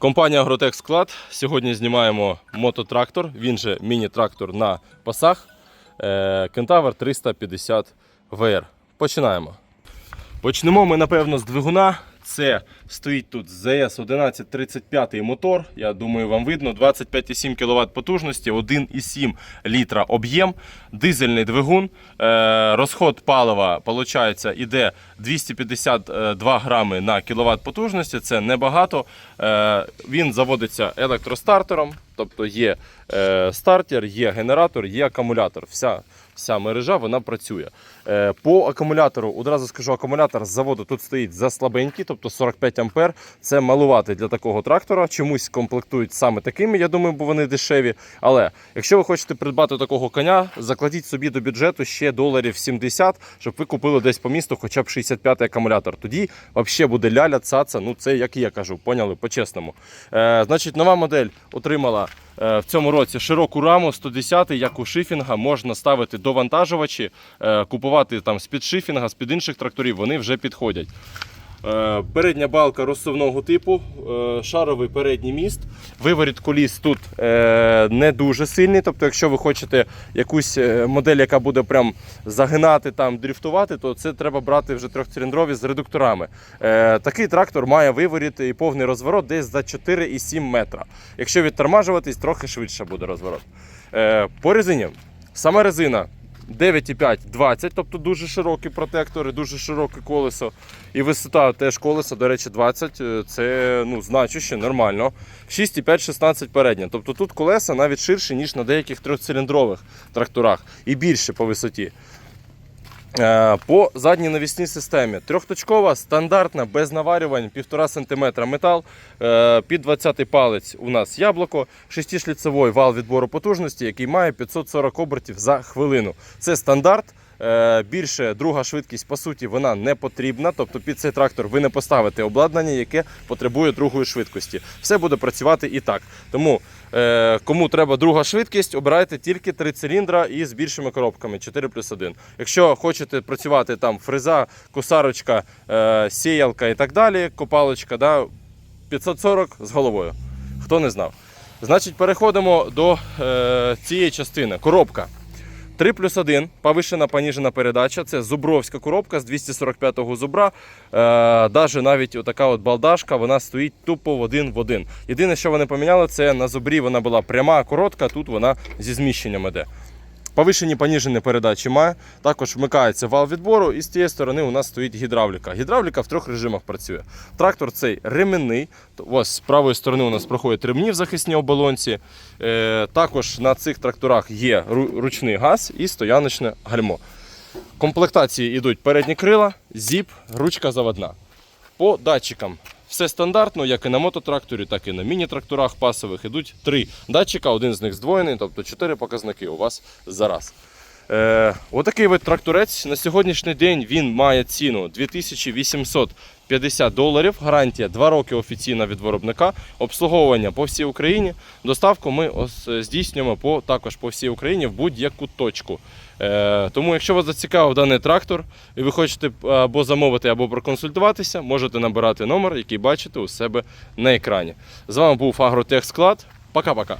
Компанія Агротек Склад. Сьогодні знімаємо мототрактор, він же міні-трактор на пасах. Кентавер Кентавр 350 VR. Починаємо. Почнемо ми, напевно, з двигуна. Це стоїть тут ЗС 1135 мотор. Я думаю, вам видно. 25,7 кВт потужності, 1,7 літра об'єм, дизельний двигун. Е, розход палива виходить, іде 252 грами на кВт потужності. Це небагато. Е, він заводиться електростартером, тобто є е, стартер, є генератор, є акумулятор. Вся вся мережа вона працює. Е, По акумулятору, одразу скажу, акумулятор з заводу тут стоїть за слабенький, тобто 45 ампер. Це малувати для такого трактора. Чомусь комплектують саме такими. Я думаю, бо вони дешеві. Але якщо ви хочете придбати такого коня, закладіть собі до бюджету ще доларів 70, щоб ви купили десь по місту хоча б 65 акумулятор. Тоді взагалі буде ляля, цаца. Ну це як і я кажу, поняли по-чесному. Е, значить, нова модель отримала. Е, В цьому році широку раму 110, як у шифінга, можна ставити довантажувачі, вантажувачі, купувати там з-під шифінга, з-під інших тракторів, вони вже підходять. Е, Передня балка розсувного типу, е, шаровий передній міст. Виворіт коліс тут е, не дуже сильний. Тобто, якщо ви хочете якусь модель, яка буде прям загинати, там, дріфтувати, то це треба брати вже трьохциліндрові з редукторами. Такий трактор має виворіт і повний розворот десь за 4,7 метра. Якщо відтормажуватись, трохи швидше буде розворот. По резині. Сама резина 9,5 20, тобто дуже широкі протектори, дуже широке колесо. І висота теж колеса, до речі, 20. е, Це ну, значуще, нормально. 6,5 16 передня. Тобто тут колеса навіть ширші, ніж на деяких трьохциліндрових тракторах, і більше по висоті. Е, По задній навісній системі трьохточкова, стандартна, без наварювань, 1,5 см метал. Е, Під 20 палець у нас яблуко, 6-шліцевий вал відбору потужності, який має 540 обертів за хвилину. Це стандарт. Е, Більше друга швидкість, по суті, вона не потрібна. Тобто під цей трактор ви не поставите обладнання, яке потребує другої швидкості. Все буде працювати і так. Тому е, кому треба друга швидкість, обирайте тільки три циліндра і з більшими коробками 4 плюс 1. Якщо хочете працювати там фреза, косарочка, е, сіялка і так далі, копалочка, да, 540 з головою. Хто не знав. Значить, переходимо до е, цієї частини. Коробка. 3 плюс 1, повишена поніжена передача. Це зубровська коробка з 245-го зубра. Е, даже навіть отака от балдашка, вона стоїть тупо в один в один. Єдине, що вони поміняли, це на зубрі вона була пряма, коротка, тут вона зі зміщенням іде. Повишені поніжені передачі має. Також вмикається вал відбору, і з цієї сторони у нас стоїть гідравліка. Гідравліка в трьох режимах працює. Трактор цей ременний. Ось з правої сторони у нас проходять ремні в захисній оболонці. Е, також на цих тракторах є ручний газ і стояночне гальмо. Комплектації йдуть передні крила, зіп, ручка заводна. По датчикам все стандартно, як і на мототракторі, так і на міні-тракторах пасових. Ідуть три датчика, один з них здвоєний, тобто чотири показники у вас зараз. Е, отакий вид тракторець. На сьогоднішній день він має ціну 2850 доларів. Гарантія 2 роки офіційна від виробника. Обслуговування по всій Україні. Доставку ми здійснюємо по, також по всій Україні в будь-яку точку. Е, тому, якщо вас зацікавив даний трактор, і ви хочете або замовити, або проконсультуватися, можете набирати номер, який бачите у себе на екрані. З вами був Агротех Склад. Пока-пока.